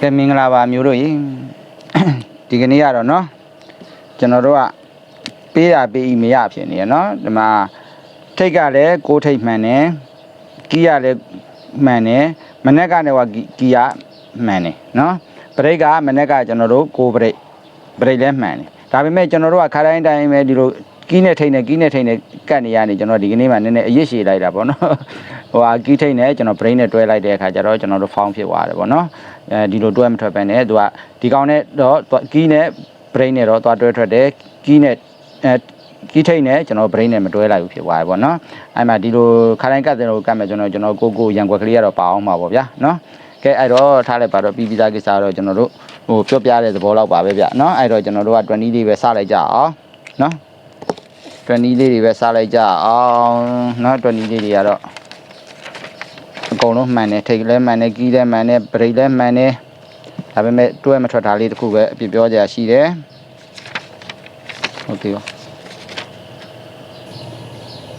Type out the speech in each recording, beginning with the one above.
ကဲမင်္ဂလာပါမျိုးတို့ရေဒီကနေ့ကတော့เนาะကျွန်တော်တို့ကပေးတာပေးဤမရဖြစ်နေရเนาะဒီမှာထိတ်ကလည်းကိုးထိတ်မှန်တယ်ကီးရလည်းမှန်တယ်မနေ့ကလည်းကကီးရမှန်တယ်เนาะပရိတ်ကမနေ့ကကျွန်တော်တို့ကိုးပရိတ်ပရိတ်လည်းမှန်တယ်ဒါပေမဲ့ကျွန်တော်တို့ကခါတိုင်းတိုင်းပဲဒီလို ကီးနဲ့ထိတ်နဲ့ကီးနဲ့ထိတ်နဲ့ကတ်နေရနေကျွန်တော်ဒီကနေ့မှနည်းနည်းအရစ်ရှည်လိုက်တာပေါ့နော်ဟိုဟာကီးထိတ်နဲ့ကျွန်တော် brain နဲ့တွဲလိုက်တဲ့အခါကျတော့ကျွန်တော်တို့ found ဖြစ်သွားတယ်ပေါ့နော်အဲဒီလိုတွဲမထွက်ပဲနဲ့သူကဒီကောင်နဲ့တော့ကီးနဲ့ brain နဲ့တော့သွားတွဲထွက်တယ်ကီးနဲ့အဲကီးထိတ်နဲ့ကျွန်တော် brain နဲ့မတွဲလိုက်ဘူးဖြစ်သွားတယ်ပေါ့နော်အဲ့မှာဒီလိုခါတိုင်းကတ်တဲ့လိုကတ်မယ်ကျွန်တော်ကျွန်တော်ကိုကိုရန်ကွက်ကလေးကတော့ပါအောင်ပါပေါ့ဗျာနော်ကဲအဲ့တော့ထားလိုက်ပါတော့ပြီးပြီးသားကိစ္စတော့ကျွန်တော်တို့ဟိုပြောပြတဲ့သဘောလောက်ပါပဲဗျနော်အဲ့တော့ကျွန်တော်တို့က20လေးပဲစလိုက်ကြအောင်နော် 20လေးတွေပဲစလိုက်ကြအောင်နော်20လေးတွေကတော့အကုန်လုံးမှန်တယ်ထိတ်လည်းမှန်တယ်ကီးလည်းမှန်တယ်ဘရိတ်လည်းမှန်တယ်ဒါပေမဲ့တွဲမထွက်တာလေးတစ်ခုပဲအပြစ်ပြောကြရရှိတယ်ဟုတ်ကဲ့ပါ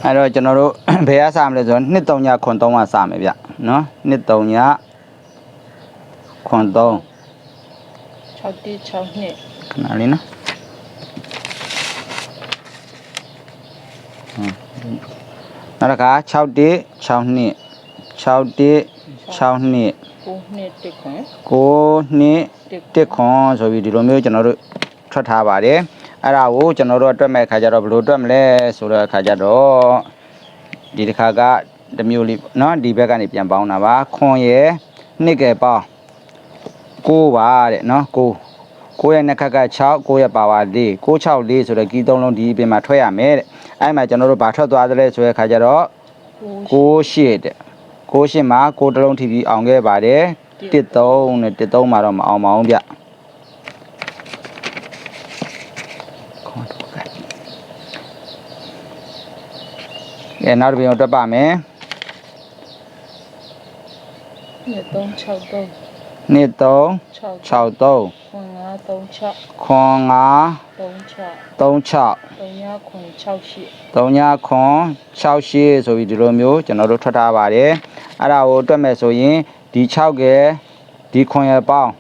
အဲ့တော့ကျွန်တော်တို့ဘယ်ကစမလဲဆိုတော့နှစ်3ညခွန်3ကစမယ်ဗျနော်နှစ်3ညခွန်3 6တိ6နှစ်ခဏလေးနော် န်းနောက်တစ်ခါ6တိ6နှစ်6တိ6နှစ် 9နှစ်တစ်ခွန်း 9နှစ် တစ် တစ်ခွန်ဆိုပြီးဒီလိုမျိုးကျွန်တော်တို့ထွက်ထားပါတယ်အဲ့ဒါကိုကျွန်တော်တို့အတွက်မဲ့ခါကျတော့ဘယ်လိုအတွက်မလဲဆိုတော့ခါကျတော့ဒီတစ်ခါကတစ်မျိုးလေးเนาะဒီဘက်ကနေပြန်ပေါင်းတာပါခွန်ရယ်နှစ်ကယ်ပေါင်း9ပါတဲ့เนาะ9 9ရဲ့နှစ်ခက်က6 9ရဲ့ပါဝါ4 6 6 4ဆိုတော့ကီးသုံးလုံးဒီပြင်မှာထွက်ရမယ်တဲ့ အဲ့မှာကျွန်တော်တို့ဘာထွက်သွားသလဲဆိုတဲ့ခါကျတော့9 8တဲ့9 8မှာ9တစ်လုံးထိပြီးအောင်ခဲ့ပါတယ်1 3နဲ့1 3မှာတော့မအောင်ပါဘူးဗျခေါ်တော့ကဲကဲနောက်တစ်ပြင်ကိုတွက်ပါမယ်နှစ်3 6 3 2 3 6 6 3 9 3 6ခွန်5 3 6 3 6 3ညခွန်6ရှိ3ညခွန်6ရှေ့ဆိုပြီးဒီလိုမျိုးကျွန်တော်တို့ထွက်ထားပါတယ်အဲ့ဒါကိုတွက်မယ်ဆိုရင်ဒီ6ကဲဒီခွန်ရပေါင်း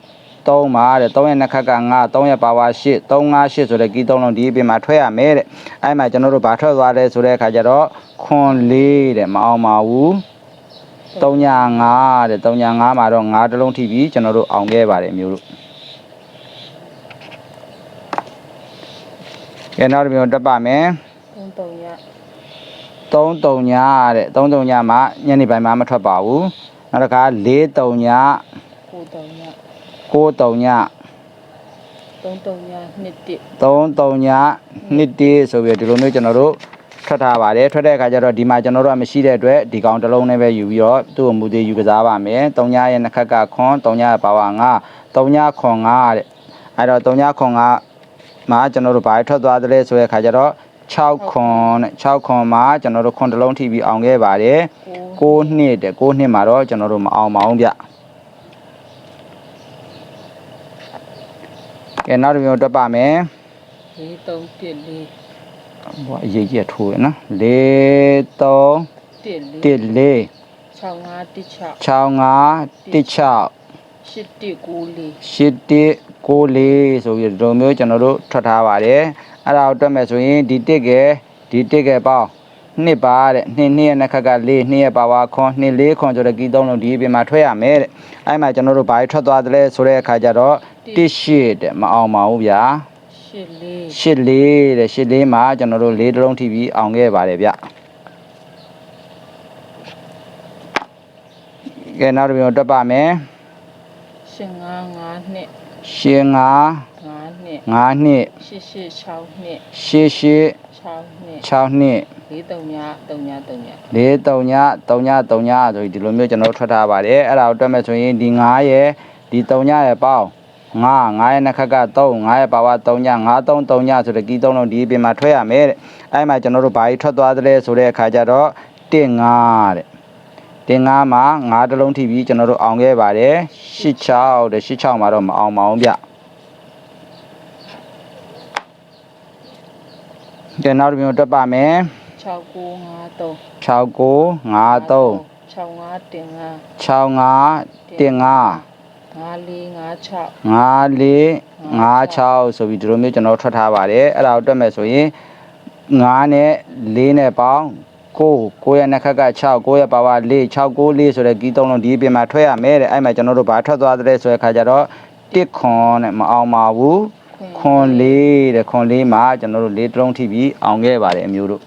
3ပါတဲ့3ရဲ့နှစ်ခက်က9 3ရဲ့ပါဝါ8 3 5 8ဆိုတဲ့ကီး3လုံးဒီအပြင်မှာထွက်ရမယ်တဲ့အဲ့မှာကျွန်တော်တို့ဘာထွက်သွားလဲဆိုတဲ့အခါကျတော့ခွန်4တဲ့မအောင်ပါဘူး3ည5တဲ့3ည5မှာတော့9တစ်လုံးထိပြီးကျွန်တော်တို့အောင်ခဲ့ပါတယ်မျိုးတို့ ကဲနောက်တစ်မျိုးတက်ပါမယ်3 3ည3တုံညာတဲ့3တုံညာမှာညနေပိုင်းမှာမထွက်ပါဘူးနောက်တစ်ခါ4တုံညာ9 3ည6တုံညာ3 3ညနှစ်တစ်3တုံညာ2တေးဆိုပြီးတော့ဒီလိုမျိုးကျွန်တော်တို့ထွက်ထားပါတယ်ထွက်တဲ့အခါကျတော့ဒီမှာကျွန်တော်တို့ကမရှိတဲ့အတွက်ဒီကောင်တစ်လုံးနဲ့ပဲယူပြီးတော့သူ့ကိုမူသေးယူကစားပါမယ်3ညာရဲ့နှစ်ခက်ကခွန်3ညာရဲ့ပါဝါ9 3ညာခွန်9တဲ့အဲ့တော့3ညာခွန်9 မှာကျွန်တော်တို့ဘာထွက်သွားသလဲဆိုတဲ့အခါကျတော့6ခွန်နဲ့6ခွန်မှာကျွန်တော်တို့ခွန်တစ်လုံးထိပြီးအောင်ခဲ့ပါတယ်9 6နှစ်တဲ့6နှစ်မှာတော့ကျွန်တော်တို့မအောင်မအောင်ဗျကဲနောက်တစ်မျိုးတက်ပါမယ်4 3 1 4ဟိုအရေးကြီးထိုးရနော်4 3 1 1 4 6 5 1 6 6 5 1 6 8 1 9 8 1 9 4ဆိုပြီးဒီလိုမျိုးကျွန်တော်တို့ထွက်ထားပါတယ်အဲ့ဒါကိုတွက်မယ်ဆိုရင်ဒီတစ်ကဲဒီတစ်ကဲပေါင်းနှစ်ပါတဲ့နှစ်နှစ်ရဲ့နှစ်ခက်က4နှစ်ရဲ့ပါဝါခွန်နှစ်လေးခွန်ဆိုတဲ့ကီးသုံးလုံးဒီအပြင်မှာထွက်ရမယ်တဲ့အဲ့မှာကျွန်တော်တို့ဘာထွက်သွားသလဲဆိုတဲ့အခါကျတော့တစ်ရှစ်တဲ့မအောင်ပါဘူးဗျာ8 4ရှစ်လေးတဲ့ရှစ်လေးမှာကျွန်တော်တို့လေးတစ်လုံးထိပြီးအောင်ခဲ့ပါတယ်ဗျကဲနောက်တစ်မျိုးတက်ပါမယ် ရှင်5 5နှစ်ရှင်ငါ5နှစ်ငါနှစ်8 8 6နှစ်ရှစ်ရှစ်6နှစ်6နှစ်4 3ည3ည3ညလေး3ည3ည3ညဆိုပြီးဒီလိုမျိုးကျွန်တော်တို့ထွက်ထားပါတယ်အဲ့ဒါကိုတွက်မယ်ဆိုရင်ဒီ9ရဲ့ဒီ3ညရဲ့ပေါင်း9 9ရဲ့နှစ်ခက်က3 9ရဲ့ပါဝါ3ည9 3 3ညဆိုတဲ့ကီး3လုံးဒီအပြင်မှာထွက်ရမယ်တဲ့အဲ့မှာကျွန်တော်တို့ဘာကြီးထွက်သွားသလဲဆိုတဲ့အခါကျတော့1 5တဲ့ တင်9မှာ9တစ်လုံးထိပြီးကျွန်တော်တို့အောင်ခဲ့ပါတယ်86တဲ့86မှာတော့မအောင်ပါဘူးဗျကဲနောက်တစ်မျိုးတက်ပါမယ်6 9 5 3 6953 6 5တင်5 65တင်5 5456 5456ဆိုပြီးဒီလိုမျိုးကျွန်တော်ထွက်ထားပါတယ်အဲ့ဒါကိုတွက်မယ်ဆိုရင်9နဲ့4နဲ့ပေါင်း 9 9ရဲ့နှစ်ခက်က6 9ရဲ့ပါဝါ4 6 9 4ဆိုတဲ့ကီးသုံးလုံးဒီအပြင်မှာထွက်ရမယ်တဲ့အဲ့မှာကျွန်တော်တို့ဘာထွက်သွားတဲ့ဆိုတဲ့ခါကျတော့တစ်ခွန်နဲ့မအောင်ပါဘူးခွန်လေးတဲ့ခွန်လေးမှာကျွန်တော်တို့လေးတလုံးထိပြီးအောင်ခဲ့ပါတယ်အမျိုးတို့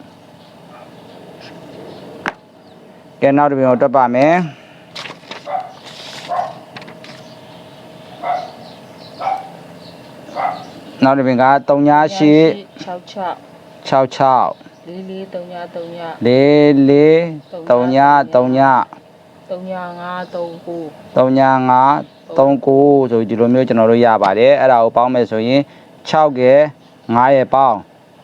ကဲနောက်တစ်ပြင်ကိုတွက်ပါမယ်နောက်တစ်ပြင်က38 66 66 4439လေးလေး3ည3ည3539 3ည5 39ဆိုပြီးဒီလိုမျိုးကျွန်တော်တို့ရပါတယ်အဲ့ဒါကိုပေါင်းမယ်ဆိုရင်6ကဲ9ရဲ့ပေါင်း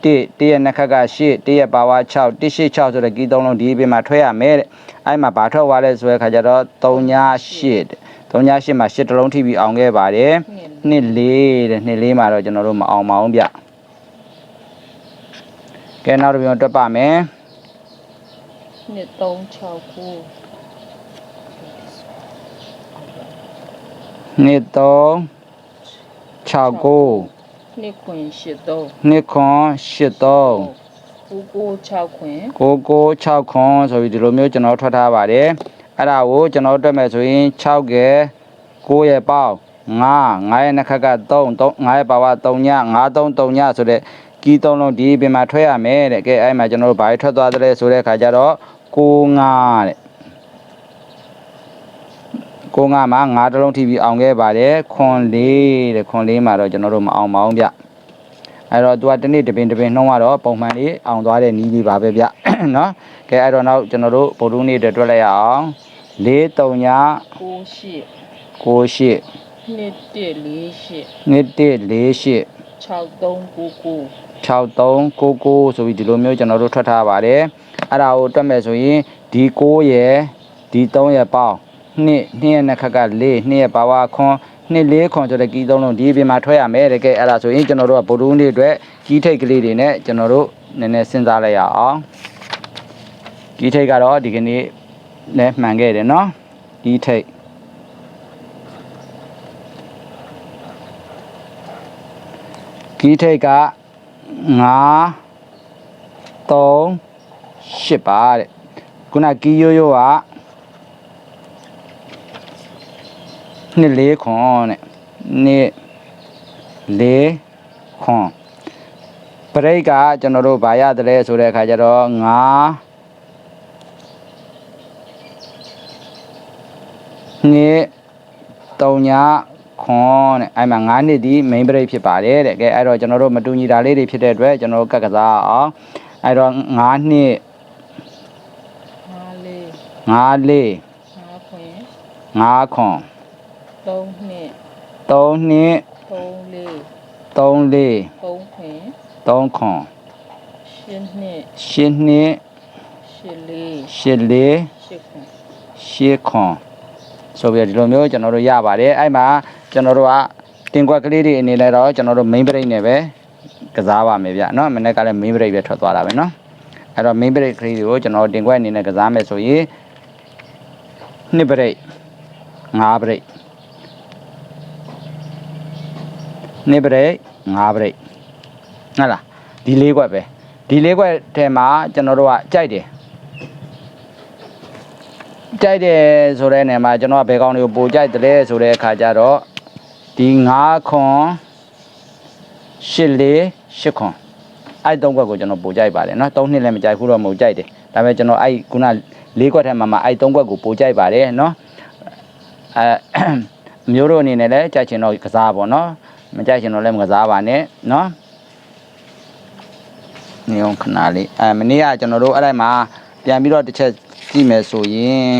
1 1ရဲ့နှစ်ခက်က8 1ရဲ့ပါဝါ6 1 8 6ဆိုတဲ့ကီးသုံးလုံးဒီအပြင်မှာထွက်ရမယ်တဲ့အဲ့မှာဘာထွက်သွားလဲဆိုတဲ့ခါကျတော့3ည8တဲ့3ည8မှာ8တလုံးထိပြီးအောင်ခဲ့ပါတယ်နှစ်နှစ်လေးတဲ့နှစ်လေးမှာတော့ကျွန်တော်တို့မအောင်ပါအောင်ဗျ ကဲနောက်တစ်ပြန်တွက်ပါမယ်နှစ်369နှစ်3 69နှစ်ခွင်83နှစ်ခွန်83 996ခွင်996ခွန်ဆိုပြီးဒီလိုမျိုးကျွန်တော်ထွက်ထားပါတယ်အဲ့ဒါကိုကျွန်တော်တွက်မယ်ဆိုရင်6ကဲ9ရဲ့ပေါင်း9 9ရဲ့နှစ်ခက်က3 3 9ရဲ့ပါဝါ3ည9 3 3ညဆိုတဲ့ ကီးသုံးလုံးဒီအပြင်မှာထွက်ရမယ်တဲ့ကဲအဲ့မှာကျွန်တော်တို့ဘာတွေထွက်သွားသလဲဆိုတဲ့အခါကျတော့9 5တဲ့ကိုငါမှာငါးတလုံးထိပြီးအောင်ခဲ့ပါတယ်ခွန်လေးတဲ့ခွန်လေးမှာတော့ကျွန်တော်တို့မအောင်ပါအောင်ဗျအဲ့တော့သူကတစ်နေ့တစ်ပင်တစ်ပင်နှုံးကတော့ပုံမှန်လေးအောင်သွားတဲ့နီးလေးပါပဲဗျနော်ကဲအဲ့တော့နောက်ကျွန်တော်တို့ဗုဒ္ဓနေ့အတွက်တွက်လိုက်ရအောင်4 3ည98 98နှစ်148နှစ်1 48 6399 6399ဆိုပြီးဒီလိုမျိုးကျွန်တော်တို့ထွက်ထားပါတယ်အဲ့ဒါကိုတွက်မယ်ဆိုရင်ဒီ9ရယ်ဒီ3ရယ်ပေါင်းနှစ်နှစ်ရဲ့နှစ်ခက်က4နှစ်ရဲ့ပါဝါခွန်နှစ်လေးခွန်ဆိုတဲ့ကီးသုံးလုံးဒီအပြင်မှာထွက်ရမယ်တကယ်အဲ့ဒါဆိုရင်ကျွန်တော်တို့ကဗုဒ္ဓဦးနေ့အတွက်ကီးထိတ်ကလေးတွေနဲ့ကျွန်တော်တို့နည်းနည်းစဉ်းစားလိုက်ရအောင်ကီးထိတ်ကတော့ဒီကနေ့လည်းမှန်ခဲ့တယ်နော်ကီးထိတ်ကီးထိတ်က 9 3 8ပါတဲ့ခုနကီးရိုးရိုးကနှစ်လေးခွန်တဲ့နှစ်လေးခွန်ပရိတ်ကကျွန်တော်တို့ဗာရတယ်လဲဆိုတဲ့အခါကျတော့9နှစ်3ည ခွန်တဲ့အဲ့မှာ9နှစ်ဒီ main break ဖြစ်ပါတယ်တဲ့ကဲအဲ့တော့ကျွန်တော်တို့မတူညီတာလေးတွေဖြစ်တဲ့အတွက်ကျွန်တော်တို့ကတ်ကစားအောင်အဲ့တော့9နှစ်54 5လေး5ခွင်5ခွန်3နှစ်3နှစ်3လေး3လေး3ခွင်3ခွန်8နှစ်10နှစ်8လေး10လေး8ခွင်10ခွန်ဆိုပြီးတော့ဒီလိုမျိုးကျွန်တော်တို့ရပါတယ်အဲ့မှာ ကျွန်တော်တို့ကတင်ကွက်ကလေးတွေအနေနဲ့တော့ကျွန်တော်တို့ main break နဲ့ပဲကစားပါမယ်ဗျเนาะမနေ့ကလည်း main break ပဲထွက်သွားတာပဲเนาะအဲ့တော့ main break ကလေးတွေကိုကျွန်တော်တင်ကွက်အနေနဲ့ကစားမယ်ဆိုရင်နှစ် break 5 break နှစ် break 5 break ဟုတ်လားဒီလေးကွက်ပဲဒီလေးကွက်ထဲမှာကျွန်တော်တို့ကကြိုက်တယ်ကြိုက်တယ်ဆိုတဲ့နေရာမှာကျွန်တော်ကဘယ်ကောင်တွေကိုပိုကြိုက်တယ်လဲဆိုတဲ့အခါကျတော့ ဒီ9ခွန်8လေး8ခွန်အဲ့သုံးခွက်ကိုကျွန်တော်ပိုကြိုက်ပါတယ်เนาะ3နှစ်လည်းမကြိုက်ဘူးတော့မဟုတ်ကြိုက်တယ်ဒါပေမဲ့ကျွန်တော်အဲ့ခုန၄ခွက်ထဲမှာမှအဲ့သုံးခွက်ကိုပိုကြိုက်ပါတယ်เนาะအဲ အမျိုးတို့အနေနဲ့လည်းကြိုက်ချင်တော့ကစားပါเนาะမကြိုက်ချင်တော့လည်းမကစားပါနဲ့เนาะနေအောင်ခဏလေးအဲမနေ့ကကျွန်တော်တို့အဲ့ဒါမှာပြန်ပြီးတော့တစ်ချက်ကြည့်မယ်ဆိုရင်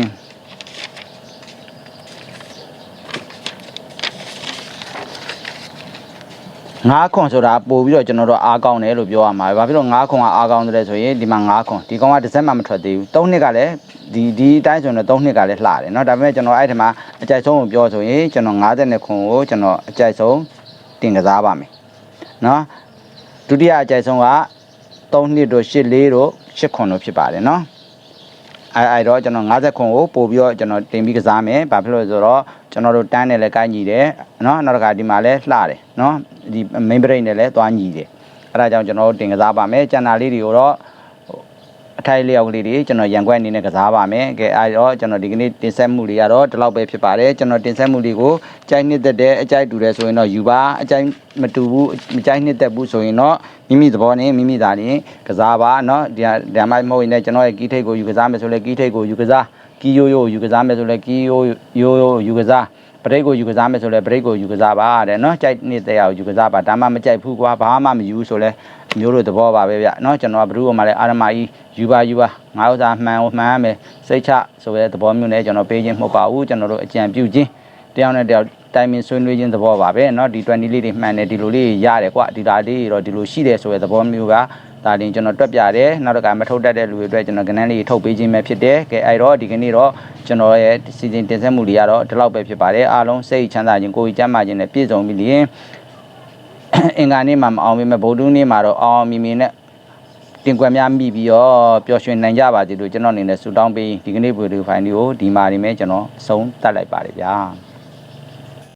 ငါးခွန်ဆိုတာပို့ပြီးတော့ကျွန်တော်တို့အားကောင်းတယ်လို့ပြောရမှာပဲဘာဖြစ်လို့ငါးခွန်ကအားကောင်းတယ်လဲဆိုရင်ဒီမှာငါးခွန်ဒီကောင်ကတစ်စက်မှမထွက်သေးဘူး၃နှစ်ကလည်းဒီဒီအတိုင်းဆိုရင်တော့၃နှစ်ကလည်းလှတယ်เนาะဒါပေမဲ့ကျွန်တော်အဲ့ဒီမှာအကြိုက်ဆုံးကိုပြောဆိုရင်ကျွန်တော်50ခွန်ကိုကျွန်တော်အကြိုက်ဆုံးတင်ကစားပါမယ်เนาะဒုတိယအကြိုက်ဆုံးက3နှစ်တို့8လေးတို့8ခွန်တို့ဖြစ်ပါတယ်เนาะ အဲအဲ့တော့ကျွန်တော်50ခွန်ကိုပို့ပြီးတော့ကျွန်တော်တင်ပြီးကစားမယ်။ဘာဖြစ်လို့လဲဆိုတော့ ကျွန်တော်တို့တန်းနဲ့လည်းကိုင်းညီတယ်နော်နောက်တစ်ခါဒီမှာလည်းလှတယ်နော်ဒီ main brain နဲ့လည်းသွားညီတယ်အဲ့ဒါကြောင့်ကျွန်တော်တို့တင်ကစားပါမယ်ကျန်တာလေးတွေကိုတော့အထိုက်လျောက်ကလေးတွေကျွန်တော်ရန်ခွက်အနေနဲ့ကစားပါမယ်ကဲအဲတော့ကျွန်တော်ဒီကနေ့တင်ဆက်မှုတွေကတော့ဒီလောက်ပဲဖြစ်ပါတယ်ကျွန်တော်တင်ဆက်မှုတွေကိုကြိုက်နှစ်သက်တဲ့အကြိုက်တူတယ်ဆိုရင်တော့ယူပါအကြိုက်မတူဘူးမကြိုက်နှစ်သက်ဘူးဆိုရင်တော့မိမိသဘောနဲ့မိမိသားနဲ့ကစားပါเนาะဒီဓမ္မမဟုတ်ရင်လည်းကျွန်တော်ရဲ့ကီးထိတ်ကိုယူကစားမယ်ဆိုလဲကီးထိတ်ကိုယူကစား ကီးယိုယိုယူကစားမယ်ဆိုလဲကီးယိုယိုယိုယူကစား ဘရိတ်ကိုယူကစားမယ်ဆိုလဲဘရိတ်ကိုယူကစားပါတဲ့เนาะကြိုက်နေတဲ့အောင်ယူကစားပါဒါမှမကြိုက်ဘူးကွာဘာမှမယူဆိုလဲမျိုးတို့သဘောပါပဲဗျเนาะကျွန်တော်ကဘ누구မှလည်းအာရမကြီးယူပါယူပါငါဥစားမှန်မှန်ရမယ်စိတ်ချဆိုတဲ့သဘောမျိုးနဲ့ကျွန်တော်ပေးခြင်းမဟုတ်ပါဘူးကျွန်တော်တို့အကြံပြုခြင်းတယောက်နဲ့တယောက်တိုင်ပင်ဆွေးနွေးခြင်းသဘောပါပဲเนาะဒီ20လေးတွေမှန်တယ်ဒီလိုလေးရတယ်ကွာဒီဒါလေးတော့ဒီလိုရှိတယ်ဆိုတဲ့သဘောမျိုးက ဒါတင်ကျွန်တော်တွက်ပြတယ်နောက်တစ်ခါမထုတ်တတ်တဲ့လူတွေအတွက်ကျွန်တော်ကဏ္ဍလေးထုတ်ပေးခြင်းပဲဖြစ်တယ်ကဲအဲ့တော့ဒီကနေ့တော့ကျွန်တော်ရဲ့စီစဉ်တင်ဆက်မှုတွေကတော့ဒီလောက်ပဲဖြစ်ပါတယ်အားလုံးစိတ်ချမ်းသာခြင်းကိုယ်ကြီးကျန်းမာခြင်းနဲ့ပြည့်စုံပြီးလျင်အင်္ဂါနေ့မှာမအောင်ပေမဲ့ဗုဒ္ဓနေ့မှာတော့အောင်အောင်မြင်မြင်နဲ့တင်ကွက်များမိပြီးတော့ပျော်ရွှင်နိုင်ကြပါစေလို့ကျွန်တော်အနေနဲ့ဆုတောင်းပေးဒီကနေ့ဗီဒီယိုဖိုင်လေးကိုဒီမှာနေမဲ့ကျွန်တော်အဆုံးသတ်လိုက်ပါတယ်ဗျာ